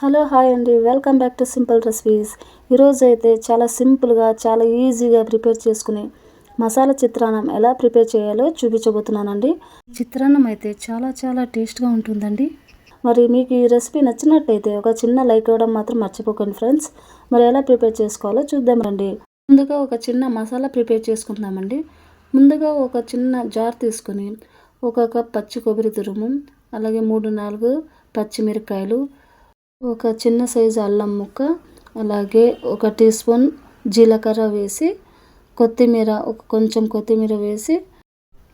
Hello hi అండి. Welcome back to simple recipes. ఈరోజు అయితే చాలా సింపుల్గా చాలా ఈజీగా ప్రిపేర్ చేసుకుని మసాలా చిత్రాన్నం ఎలా ప్రిపేర్ చేయాలో చూపించబోతున్నానండి. చిత్రాన్నం అయితే చాలా చాలా టేస్ట్గా ఉంటుందండి. మరి మీకు ఈ రెసిపీ నచ్చినట్టయితే ఒక చిన్న లైక్ ఇవ్వడం మాత్రం మర్చిపోకండి ఫ్రెండ్స్. మరి ఎలా ప్రిపేర్ చేసుకోవాలో చూద్దాం రండి. ముందుగా ఒక చిన్న మసాలా ప్రిపేర్ చేసుకుందామండి ముందుగా ఒక చిన్న జార్ తీసుకుని ఒక కప్ పచ్చి కొబ్బరి తురుము అలాగే మూడు నాలుగు పచ్చిమిరకాయలు ఒక చిన్న సైజు అల్లం ముక్క అలాగే ఒక టీ స్పూన్ జీలకర్ర వేసి కొత్తిమీర ఒక కొంచెం కొత్తిమీర వేసి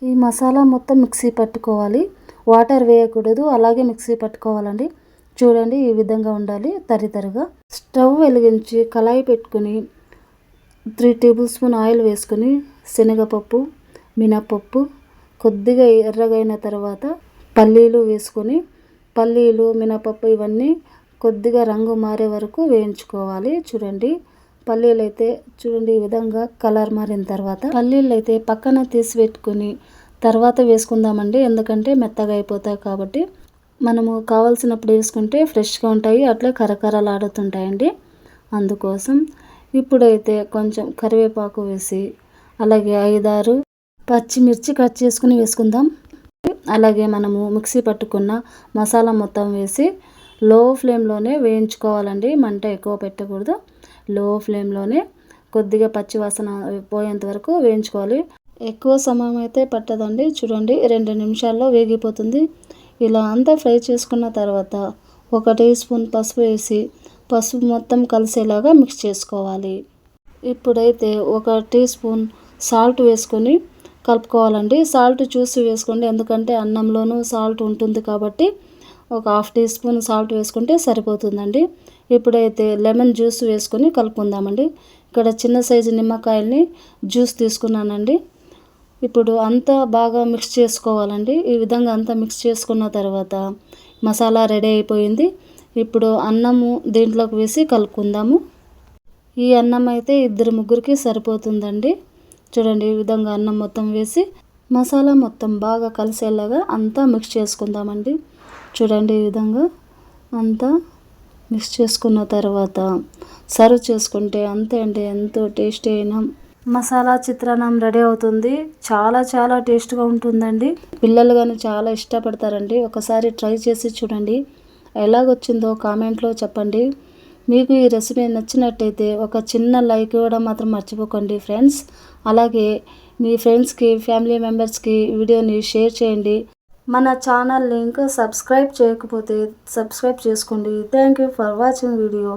ఈ మసాలా మొత్తం మిక్సీ పట్టుకోవాలి. వాటర్ వేయకూడదు అలాగే మిక్సీ పట్టుకోవాలండి. చూడండి ఈ విధంగా ఉండాలి తరితరగా స్టవ్ వెలిగించి కళాయి పెట్టుకుని త్రీ టేబుల్ స్పూన్ ఆయిల్ వేసుకొని శనగపప్పు మినపప్పు కొద్దిగా ఎర్రగైన తర్వాత పల్లీలు వేసుకొని పల్లీలు మినపప్పు ఇవన్నీ కొద్దిగా రంగు మారే వరకు వేయించుకోవాలి. చూడండి పల్లీలు అయితే చూడండి ఈ విధంగా కలర్ మారిన తర్వాత. పల్లీలు అయితే పక్కన తీసి పెట్టుకుని తర్వాత వేసుకుందామండి. ఎందుకంటే మెత్తగా అయిపోతాయి కాబట్టి. మనము కావాల్సినప్పుడు వేసుకుంటే ఫ్రెష్గా ఉంటాయి. అట్లే కరకరలాడుతుంటాయండి అందుకోసం ఇప్పుడైతే కొంచెం కరివేపాకు వేసి అలాగే ఐదారు పచ్చిమిర్చి కట్ చేసుకుని వేసుకుందాం. అలాగే మనము మిక్సీ పట్టుకున్న మసాలా మొత్తం వేసి లో ఫ్లేమ్లోనే వేయించుకోవాలండి మంట ఎక్కువ పెట్టకూడదు. లో ఫ్లేమ్లోనే కొద్దిగా పచ్చివాసన పోయేంత వరకు వేయించుకోవాలి. ఎక్కువ సమయం అయితే పట్టదండి చూడండి రెండు నిమిషాల్లో వేగిపోతుంది. ఇలా అంతా ఫ్రై చేసుకున్న తర్వాత ఒక టీ స్పూన్ పసుపు వేసి పసుపు మొత్తం కలిసేలాగా మిక్స్ చేసుకోవాలి. ఇప్పుడైతే ఒక టీ స్పూన్ సాల్ట్ వేసుకొని కలుపుకోవాలండి. సాల్ట్ చూసి వేసుకోండి ఎందుకంటే అన్నంలోనూ సాల్ట్ ఉంటుంది కాబట్టి ఒక హాఫ్ టీ స్పూన్ సాల్ట్ వేసుకుంటే సరిపోతుందండి. ఇప్పుడైతే లెమన్ జ్యూస్ వేసుకొని కలుపుకుందామండి. ఇక్కడ చిన్న సైజు నిమ్మకాయల్ని జ్యూస్ తీసుకున్నానండి. ఇప్పుడు అంతా బాగా మిక్స్ చేసుకోవాలండి. ఈ విధంగా అంతా మిక్స్ చేసుకున్న తర్వాత మసాలా రెడీ అయిపోయింది. ఇప్పుడు అన్నము దీంట్లోకి వేసి కలుపుకుందాము. ఈ అన్నం అయితే ఇద్దరు ముగ్గురికి సరిపోతుందండి. చూడండి ఈ విధంగా అన్నం మొత్తం వేసి మసాలా మొత్తం బాగా కలిసేలాగా అంతా మిక్స్ చేసుకుందామండి. చూడండి ఈ విధంగా అంతా మిక్స్ చేసుకున్న తర్వాత సర్వ్ చేసుకుంటే అంతే అండి ఎంతో టేస్టీ అయినా. మసాలా చిత్రాన్నం రెడీ అవుతుంది. చాలా చాలా టేస్ట్గా ఉంటుందండి. పిల్లలు కానీ చాలా ఇష్టపడతారండి. ఒకసారి ట్రై చేసి చూడండి. ఎలాగొచ్చిందో కామెంట్లో చెప్పండి. మీకు ఈ రెసిపీ నచ్చినట్టయితే ఒక చిన్న లైక్ ఇవ్వడం మాత్రం మర్చిపోకండి ఫ్రెండ్స్. అలాగే మీ ఫ్రెండ్స్కి ఫ్యామిలీ మెంబర్స్కి వీడియోని షేర్ చేయండి. మన ఛానల్ లింక్ సబ్స్క్రైబ్ చేయకపోతే సబ్స్క్రైబ్ చేసుకోండి. Thank you for watching video